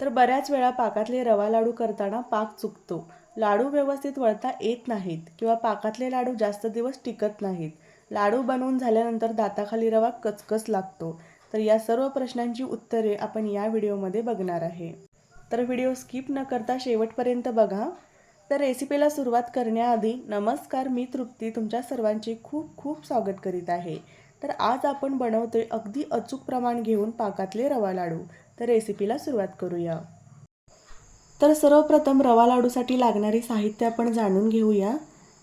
तर बऱ्याच वेळा पाकातले रवा लाडू करताना पाक चुकतो. लाडू व्यवस्थित वळता येत नाहीत किंवा पाकातले लाडू जास्त दिवस टिकत नाहीत. लाडू बनवून झाल्यानंतर दाताखाली रवा कचकच लागतो. तर या सर्व प्रश्नांची उत्तरे आपण या व्हिडिओमध्ये बघणार आहे. तर व्हिडिओ स्किप न करता शेवटपर्यंत बघा. तर रेसिपीला सुरुवात करण्याआधी नमस्कार मी तृप्ती तुमच्या सर्वांचे खूप खूप स्वागत करीत आहे. तर आज आपण बनवतोय अगदी अचूक प्रमाण घेऊन पाकातले रवा लाडू. तर रेसिपीला सुरुवात करूया. तर सर्वप्रथम रवा लाडूसाठी लागणारे साहित्य आपण जाणून घेऊया.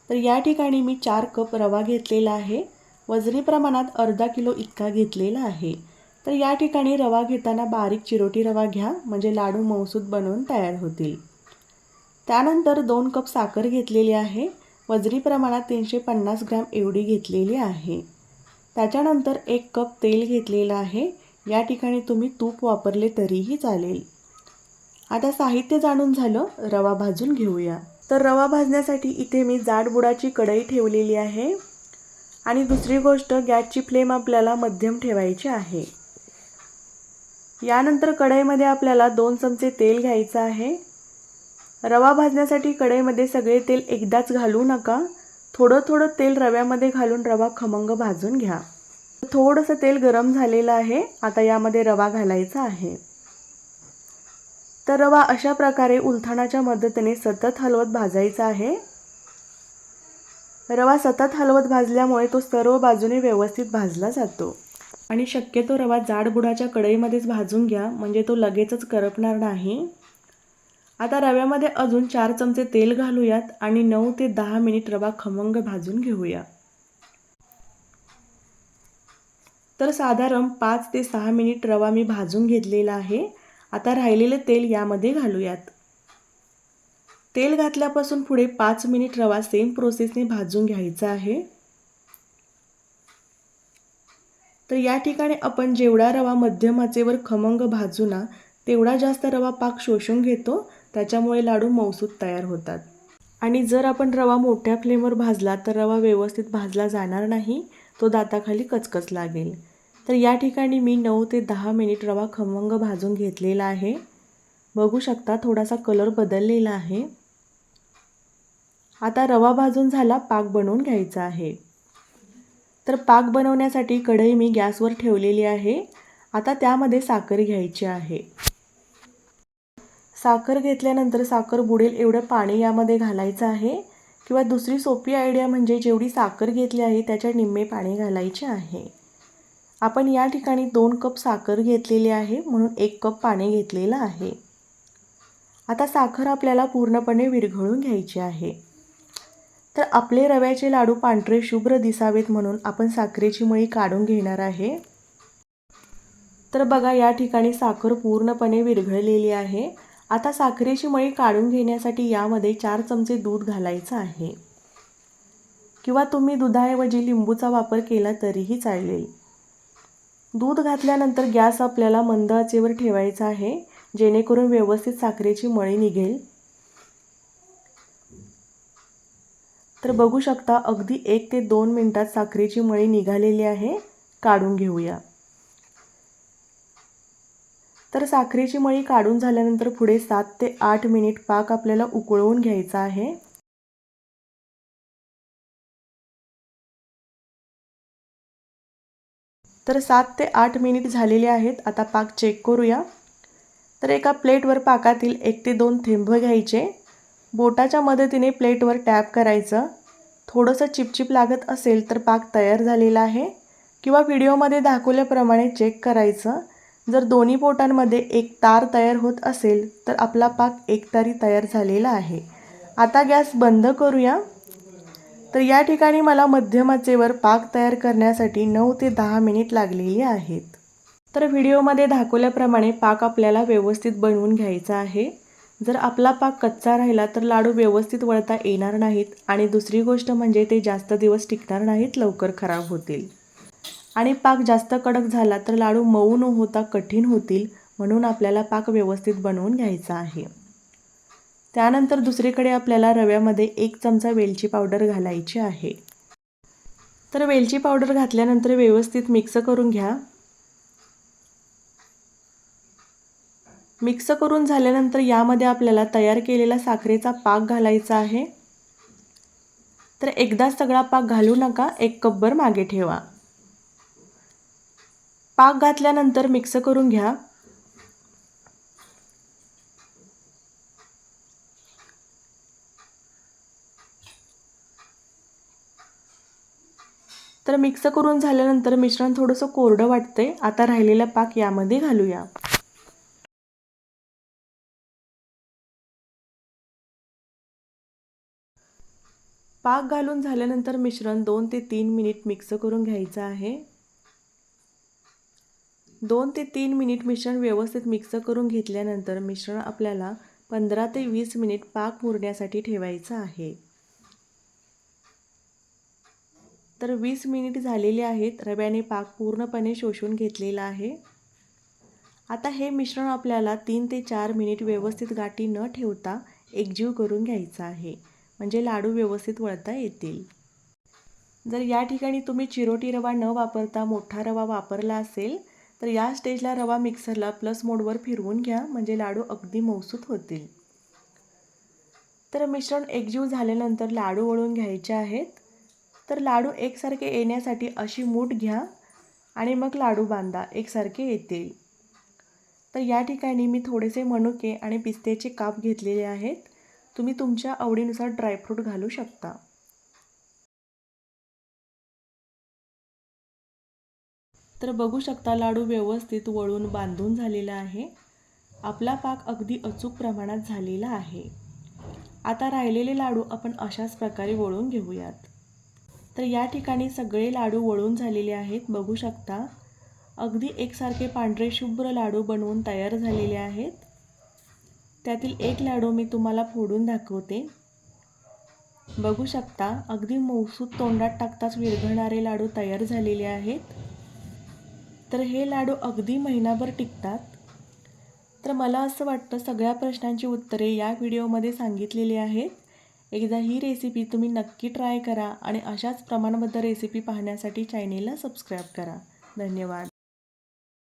तर या ठिकाणी मी चार कप रवा घेतलेला आहे. वजनी प्रमाणात अर्धा किलो इतका घेतलेला आहे. तर या ठिकाणी रवा घेताना बारीक चिरोटी रवा घ्या म्हणजे लाडू मौसूद बनवून तयार होतील. त्यानंतर दोन कप साखर घेतलेली आहे. वजनी प्रमाणात तीनशे पन्नास ग्रॅम एवढी घेतलेली आहे. त्याच्यानंतर एक कप तेल घेतलेलं आहे. या ठिकाणी तुम्ही तूप वापरले तरीही चालेल. आता साहित्य जाणून झालं रवा भाजून घेऊया. तर रवा भाजण्यासाठी इथे मी जाड बुडाची कढई ठेवलेली आहे. आणि दुसरी गोष्ट गॅसची फ्लेम आपल्याला मध्यम ठेवायची आहे. यानंतर कढईमध्ये आपल्याला दोन चमचे तेल घ्यायचं आहे. रवा भाजण्यासाठी कढईमध्ये सगळे तेल एकदाच घालू नका. थोडं थोडं तेल रव्यामध्ये घालून रवा खमंग भाजून घ्या. थोडंसं तेल गरम झालेलं आहे. आता यामध्ये रवा घालायचा आहे. तर रवा अशा प्रकारे उलथाणाच्या मदतीने सतत हलवत भाजायचा आहे. रवा सतत हलवत भाजल्यामुळे तो सर्व बाजूने व्यवस्थित भाजला जातो. आणि शक्यतो रवा जाड गुडाच्या कढईमध्येच भाजून घ्या म्हणजे तो लगेचच करपणार नाही. आता रव्यामध्ये अजून चार चमचे तेल घालूयात आणि नऊ ते दहा मिनिट रवा खमंग भाजून घेऊया. तर साधारण पाच ते सहा मिनिट रवा मी भाजून घेतलेला आहे. आता राहिलेलं तेल यामध्ये घालूयात. तेल घातल्यापासून पुढे पाच मिनिट रवा सेम प्रोसेसने भाजून घ्यायचा आहे. तर या ठिकाणी आपण जेवढा रवा मध्यमाचेवर खमंग भाजू ना तेवढा जास्त रवा पाक शोषून घेतो. त्याच्यामुळे लाडू मौसूद तयार होतात. आणि जर आपण रवा मोठ्या फ्लेमवर भाजला तर रवा व्यवस्थित भाजला जाणार नाही. तो दाताखाली कचकच लागेल. तर या ठिकाणी मी नऊ ते दहा मिनिट रवा खमंग भाजून घेतलेला आहे. बघू शकता थोडासा कलर बदललेला आहे. आता रवा भाजून झाला पाक बनवून घ्यायचा आहे. तर पाक बनवण्यासाठी कढई मी गॅसवर ठेवलेली आहे. आता त्यामध्ये साखर घ्यायची आहे. साखर घेतल्यानंतर साखर बुडेल एवढं पाणी यामध्ये घालायचं आहे. किंवा दुसरी सोपी आयडिया म्हणजे जेवढी साखर घेतली आहे त्याच्या निम्मे पाणी घालायचे आहे. आपण या ठिकाणी दोन कप साखर घेतलेली आहे म्हणून एक कप पाणी घेतलेलं आहे. आता साखर आपल्याला पूर्णपणे विरघळून घ्यायची आहे. तर आपले रव्याचे लाडू पांढरे शुभ्र दिसावेत म्हणून आपण साखरेची मळी काढून घेणार आहे. तर बघा या ठिकाणी साखर पूर्णपणे विरघळलेली आहे. आता साखरेची मळी काढून घेण्यासाठी यामध्ये चार चमचे दूध घालायचं आहे. किंवा तुम्ही दुधाऐवजी लिंबूचा वापर केला तरीही चालेल. दूध घातल्यानंतर गॅस आपल्याला मंद आचेवर ठेवायचा आहे जेणेकरून व्यवस्थित साखरेची मळी निघेल. तर बघू शकता अगदी एक ते दोन मिनटात साखरेची मळी निघालेली आहे. काढून घेऊया. तर साखरेची मळी काढून झाल्यानंतर पुढे सात ते आठ मिनिट पाक आपल्याला उकळवून घ्यायचा आहे. तर सात ते आठ मिनिट झालेले आहेत. आता पाक चेक करूया. तर एका प्लेटवर पाकातील एक ते दोन थेंब घ्यायचे. बोटाच्या मदतीने प्लेटवर टॅप करायचं. थोडंसं चिपचिप लागत असेल तर पाक तयार झालेला आहे. किंवा व्हिडिओमध्ये दाखवल्याप्रमाणे चेक करायचं. जर दोन्ही बोटांमध्ये एक तार तयार होत असेल तर आपला पाक एक तारी तयार झालेला आहे. आता गॅस बंद करूया. तर या ठिकाणी मला मध्यमाचेवर पाक तयार करण्यासाठी नऊ ते दहा मिनिट लागलेली आहेत. तर व्हिडिओमध्ये दाखवल्याप्रमाणे पाक आपल्याला व्यवस्थित बनवून घ्यायचा आहे. जर आपला पाक कच्चा राहिला तर लाडू व्यवस्थित वळता येणार नाहीत आणि दुसरी गोष्ट म्हणजे ते जास्त दिवस टिकणार नाहीत लवकर खराब होतील. आणि पाक जास्त कडक झाला तर लाडू मऊ न होता कठीण होतील म्हणून आपल्याला पाक व्यवस्थित बनवून घ्यायचा आहे. त्यानंतर दुसरीकडे आपल्याला रव्यामध्ये एक चमचा वेलची पावडर घालायची आहे. तर वेलची पावडर घातल्यानंतर व्यवस्थित मिक्स करून घ्या. मिक्स करून झाल्यानंतर यामध्ये आपल्याला तयार केलेला साखरेचा पाक घालायचा आहे. तर एकदा सगळा पाक घालू नका एक कपभर मागे ठेवा. पाक घातल्यानंतर मिक्स करून घ्या. तर मिक्स करून झाल्यानंतर मिश्रण थोडंसं कोरडं वाटतंय. आता राहिलेला पाक यामध्ये घालूया. पाक घालून झाल्यानंतर मिश्रण दोन ते तीन मिनिट मिक्स करून घ्यायचं आहे. दोन ते तीन मिनिट मिश्रण व्यवस्थित मिक्स करून घेतल्यानंतर मिश्रण आपल्याला पंधरा ते वीस मिनिट पाक मुरण्यासाठी ठेवायचं आहे. तर वीस मिनिट झालेले आहेत. रव्याने पाक पूर्णपणे शोषून घेतलेला आहे. आता हे मिश्रण आपल्याला तीन ते चार मिनिट व्यवस्थित गाठी न ठेवता एकजीव करून घ्यायचं आहे. म्हणजे लाडू व्यवस्थित वळता येतील. जर या ठिकाणी तुम्ही चिरोटी रवा न वापरता मोठा रवा वापरला असेल तर या स्टेजला रवा मिक्सरला प्लस मोडवर फिरवून घ्या. म्हणजे लाडू अगदी मौसूत होतील. तर मिश्रण एकजीव झाल्यानंतर लाडू वळून घ्यायचे आहेत. तर लाडू एकसारखे येण्यासाठी अशी मूठ घ्या आणि मग लाडू बांधा एकसारखे येतील. तर या ठिकाणी मी थोडेसे मनुके आणि पिस्त्याचे काप घेतलेले आहेत. तुम्ही तुमच्या आवडीनुसार ड्रायफ्रूट घालू शकता. तर बघू शकता लाडू व्यवस्थित वळून बांधून झालेला आहे. आपला पाक अगदी अचूक प्रमाणात झालेला आहे. आता राहिलेले लाडू आपण अशाच प्रकारे वळून घेऊयात. तर या ठिकाणी सगळे लाडू वळून झालेले आहेत बघू शकता. अगदी एकसारखे पांढरे शुभ्र लाडू बनवून तयार झालेले आहेत. त्यातील एक लाडू मी तुम्हाला फोडून दाखवते. बघू शकता अगदी मौसूद तोंडात टाकताच विरघळणारे लाडू तयार झालेले आहेत. तर हे लाडू अगदी महिनाभर टिकतात. तर मला असं वाटतं सगळ्या प्रश्नांची उत्तरे या व्हिडिओमध्ये सांगितलेली आहेत. एकदा ही रेसिपी तुम्ही नक्की ट्राय करा आणि अशाच प्रमाणबद्ध रेसिपी पाहण्यासाठी चॅनेलला सबस्क्राईब करा. धन्यवाद.